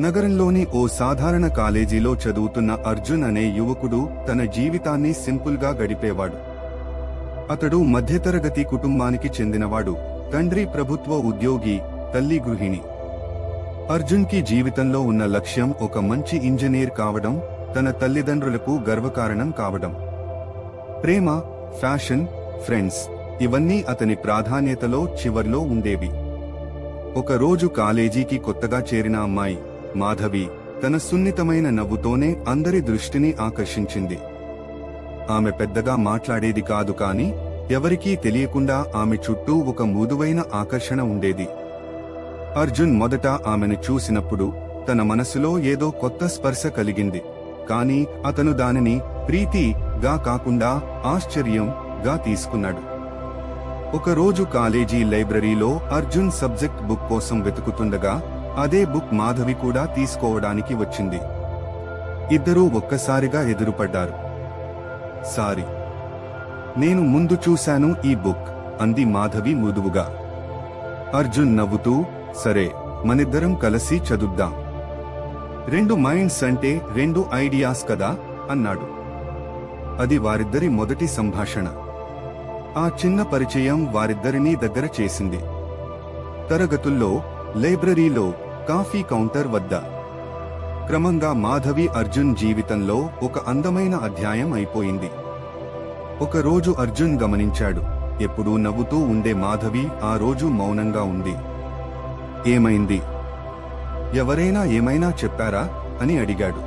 నగరంలోని ఓ సాధారణ కాలేజీలో చదువుతున్న అర్జున్ అనే యువకుడు తన జీవితాన్ని సింపుల్గా గడిపేవాడు. అతడు మధ్యతరగతి కుటుంబానికి చెందినవాడు తండ్రి ప్రభుత్వ ఉద్యోగి తల్లి గృహిణి. అర్జున్కి జీవితంలో ఉన్న లక్ష్యం ఒక మంచి ఇంజనీర్ కావడం తన తల్లిదండ్రులకు గర్వకారణం కావడం. ప్రేమ ఫ్యాషన్ ఫ్రెండ్స్ ఇవన్నీ అతని ప్రాధాన్యతలో చివర్లో ఉండేవి. ఒకరోజు కాలేజీకి కొత్తగా చేరిన అమ్మాయి మాధవి తన సున్నితమైన నవ్వుతోనే అందరి దృష్టిని ఆకర్షించింది. ఆమె పెద్దగా మాట్లాడేది కాదు కాని ఎవరికీ తెలియకుండా ఆమె చుట్టూ ఒక మృదువైన ఆకర్షణ ఉండేది. అర్జున్ మొదట ఆమెను చూసినప్పుడు తన మనసులో ఏదో కొత్త స్పర్శ కలిగింది. కాని అతను దానిని ప్రీతిగా కాకుండా ఆశ్చర్యంగా తీసుకున్నాడు. ఒకరోజు కాలేజీ లైబ్రరీలో అర్జున్ సబ్జెక్ట్ బుక్ కోసం వెతుకుతుండగా అదే బుక్ మాధవి కూడా తీసుకోవడానికి వచ్చింది. ఇద్దరూ ఒక్కసారిగా ఎదురుపడ్డారు. సారీ. నేను ముందు చూశాను ఈ బుక్ అంది మాధవి మృదువుగా. అర్జున్ నవ్వుతూ సరే మనిద్దరం కలిసి చదువుద్దాం రెండు మైండ్స్ అంటే రెండు ఐడియాస్ కదా అన్నాడు. అది వారిద్దరి మొదటి సంభాషణ. ఆ చిన్న పరిచయం వారిద్దరినీ దగ్గర చేసింది. తరగతుల్లో లైబ్రరీలో కాఫీ కౌంటర్ వద్ద. క్రమంగా మాధవి అర్జున్ జీవితంలో ఒక అందమైన అధ్యాయం అయిపోయింది. ఒక రోజు అర్జున్ గమనించాడు. ఎప్పుడూ నవ్వుతూ ఉండే మాధవి ఆ రోజు మౌనంగా ఉంది. ఏమైంది? ఎవరైనా ఏమైనా చెప్పారా? అని అడిగాడు.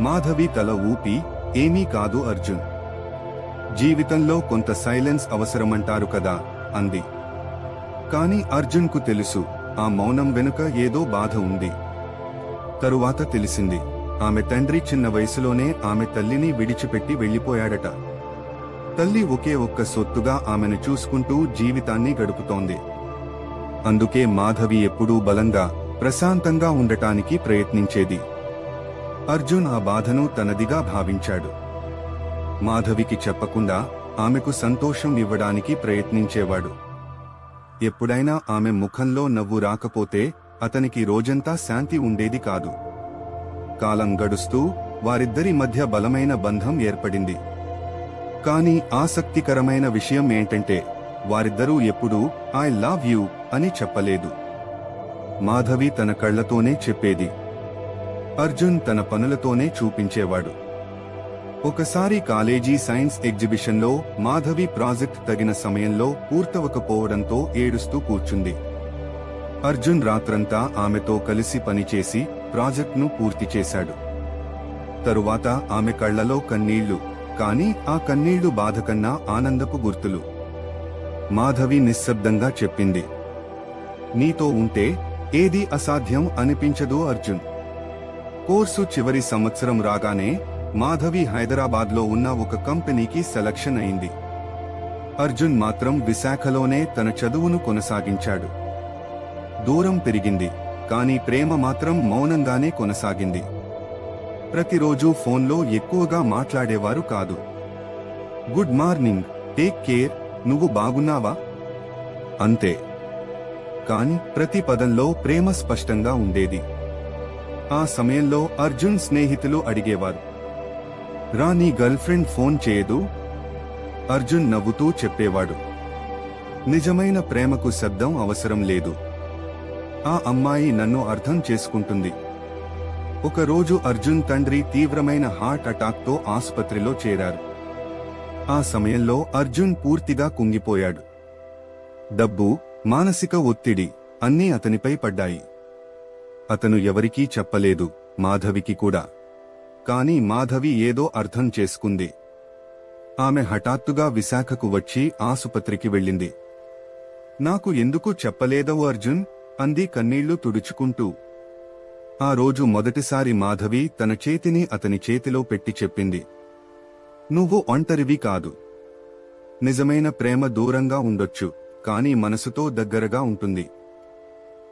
మాధవి తల ఊపి ఏమీ కాదు అర్జున్. జీవితంలో కొంత సైలెన్స్ అవసరమంటారు కదా అంది. కాని అర్జున్కు తెలుసు ఆ మౌనం వెనుక ఏదో బాధ ఉంది. తరువాత తెలిసింది ఆమె తండ్రి చిన్న వయసులోనే ఆమె తల్లిని విడిచిపెట్టి వెళ్ళిపోయాడట తల్లి ఒకే ఒక్క సొత్తుగా ఆమెను చూసుకుంటూ జీవితాన్ని గడుపుతోంది. అందుకే మాధవి ఎప్పుడూ బలంగా ప్రశాంతంగా ఉండటానికి ప్రయత్నించేది. అర్జున్ ఆ బాధను తనదిగా భావించాడు. మాధవికి చెప్పకుండా ఆమెకు సంతోషం ఇవ్వడానికి ప్రయత్నించేవాడు. ఎప్పుడైనా ఆమె ముఖంలో నవ్వు రాకపోతే అతనికి రోజంతా శాంతి ఉండేది కాదు. కాలం గడుస్తూ వారిద్దరి మధ్య బలమైన బంధం ఏర్పడింది. కానీ ఆసక్తికరమైన విషయం ఏంటంటే వారిద్దరూ ఎప్పుడూ ఐ లవ్ యూ అని చెప్పలేదు. మాధవి తన కళ్ళతోనే చెప్పేది. అర్జున్ తన పనులతోనే చూపించేవాడు. ఒకసారి కాలేజీ సైన్స్ ఎగ్జిబిషన్లో మాధవి ప్రాజెక్ట్ తగిన సమయంలో పూర్తవకపోవడంతో ఏడుస్తూ కూర్చుంది. అర్జున్ రాత్రంతా ఆమెతో కలిసి పనిచేసి ప్రాజెక్ట్ను పూర్తి చేశాడు. తరువాత ఆమె కళ్ళలో కన్నీళ్ళు కానీ ఆ కన్నీళ్ళు బాధ కన్నా ఆనందపు గుర్తులు. మాధవి నిశ్శబ్దంగా చెప్పింది. నీతో ఉంటే ఏది అసాధ్యం అనిపించదు అర్జున్. కోర్సు చివరి సంవత్సరం రాగానే మాధవి హైదరాబాద్లో ఉన్న ఒక కంపెనీకి సెలక్షన్ అయింది. అర్జున్ మాత్రం విశాఖలోనే తన చదువును కొనసాగించాడు. దూరం పెరిగింది కానీ ప్రేమ మాత్రం మౌనంగానే కొనసాగింది. ప్రతిరోజు ఫోన్లో ఎక్కువగా మాట్లాడేవారు కాదు. గుడ్ మార్నింగ్ టేక్ కేర్ నువ్వు బాగున్నావా? అంతే. కాని ప్రతి పదంలో ప్రేమ స్పష్టంగా ఉండేది. ఆ సమయంలో అర్జున్ స్నేహితులు అడిగేవారు. రా నీ గర్ల్ ఫ్రెండ్ ఫోన్ చేయదు? అర్జున్ నవ్వుతూ చెప్పేవాడు. నిజమైన ప్రేమకు శబ్దం అవసరం లేదు. ఆ అమ్మాయి నన్ను అర్థం చేసుకుంటుంది. ఒకరోజు అర్జున్ తండ్రి తీవ్రమైన హార్ట్ అటాక్తో ఆసుపత్రిలో చేరారు. ఆ సమయంలో అర్జున్ పూర్తిగా కుంగిపోయాడు. డబ్బు మానసిక ఒత్తిడి అన్నీ అతనిపై పడ్డాయి. అతను ఎవరికీ చెప్పలేదు మాధవికి కూడా. కాని మాధవి ఏదో అర్థం చేసుకుంది. ఆమె హఠాత్తుగా విశాఖకు వచ్చి ఆసుపత్రికి వెళ్ళింది. నాకు ఎందుకు చెప్పలేదవు అర్జున్ అంది కన్నీళ్ళు తుడుచుకుంటూ. ఆ రోజు మొదటిసారి మాధవి తన చేతిని అతని చేతిలో పెట్టి చెప్పింది. నువ్వు ఒంటరివి కాదు. నిజమైన ప్రేమ దూరంగా ఉండొచ్చు కాని మనసుతో దగ్గరగా ఉంటుంది.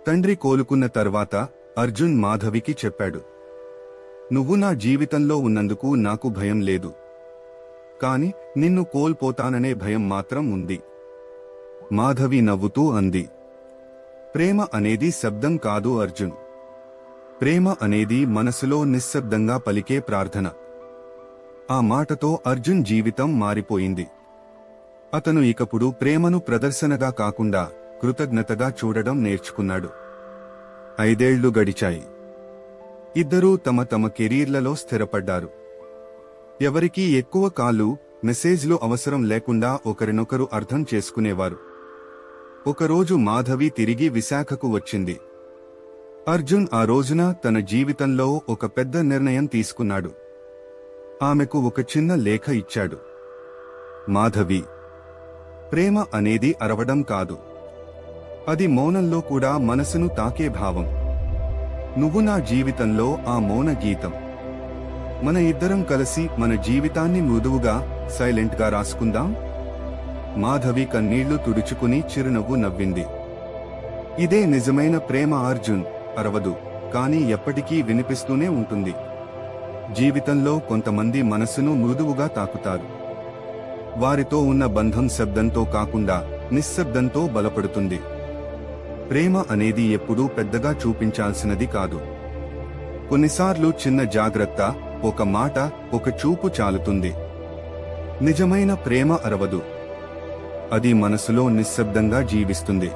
తండ్రి కోలుకున్న తర్వాత అర్జున్ మాధవికి చెప్పాడు. నువ్వు నా జీవితంలో ఉన్నందుకు నాకు భయం లేదు. కాని నిన్ను కోల్పోతాననే భయం మాత్రం ఉంది. మాధవి నవ్వుతూ అంది. ప్రేమ అనేది శబ్దం కాదు అర్జున్. ప్రేమ అనేది మనసులో నిశ్శబ్దంగా పలికే ప్రార్థన. ఆ మాటతో అర్జున్ జీవితం మారిపోయింది. అతను ఇకప్పుడు ప్రేమను ప్రదర్శనగా కాకుండా కృతజ్ఞతగా చూడడం నేర్చుకున్నాడు. ఐదేళ్ళు గడిచాయి. ఇద్దరూ తమ తమ కెరీర్లలో స్థిరపడ్డారు. ఎవరికీ ఎక్కువ కాలు మెసేజ్లు అవసరం లేకుండా ఒకరినొకరు అర్థం చేసుకునేవారు. ఒకరోజు మాధవి తిరిగి విశాఖకు వచ్చింది. అర్జున్ ఆ రోజున తన జీవితంలో ఒక పెద్ద నిర్ణయం తీసుకున్నాడు. ఆమెకు ఒక చిన్న లేఖ ఇచ్చాడు. మాధవి ప్రేమ అనేది అరవడం కాదు. అది మౌనంలో కూడా మనసును తాకే భావం. నువ్వు నా జీవితంలో ఆ మౌన గీతం. మన ఇద్దరం కలిసి మన జీవితాన్ని మృదువుగా సైలెంట్గా రాసుకుందాం. మాధవి కన్నీళ్ళు తుడుచుకుని చిరునవ్వు నవ్వింది. ఇదే నిజమైన ప్రేమ అర్జున్ అరవదు కానీ ఎప్పటికీ వినిపిస్తూనే ఉంటుంది. జీవితంలో కొంతమంది మనసును మృదువుగా తాకుతారు. వారితో ఉన్న బంధం శబ్దంతో కాకుండా నిశ్శబ్దంతో బలపడుతుంది. ప్రేమ అనేది ఎప్పుడూ పెద్దగా చూపించాల్సినది కాదు. కొన్నిసార్లు చిన్న జాగ్రత్త ఒక మాట ఒక చూపు చాలుతుంది. నిజమైన ప్రేమ అరవదు. అది మనసులో నిశ్శబ్దంగా జీవిస్తుంది.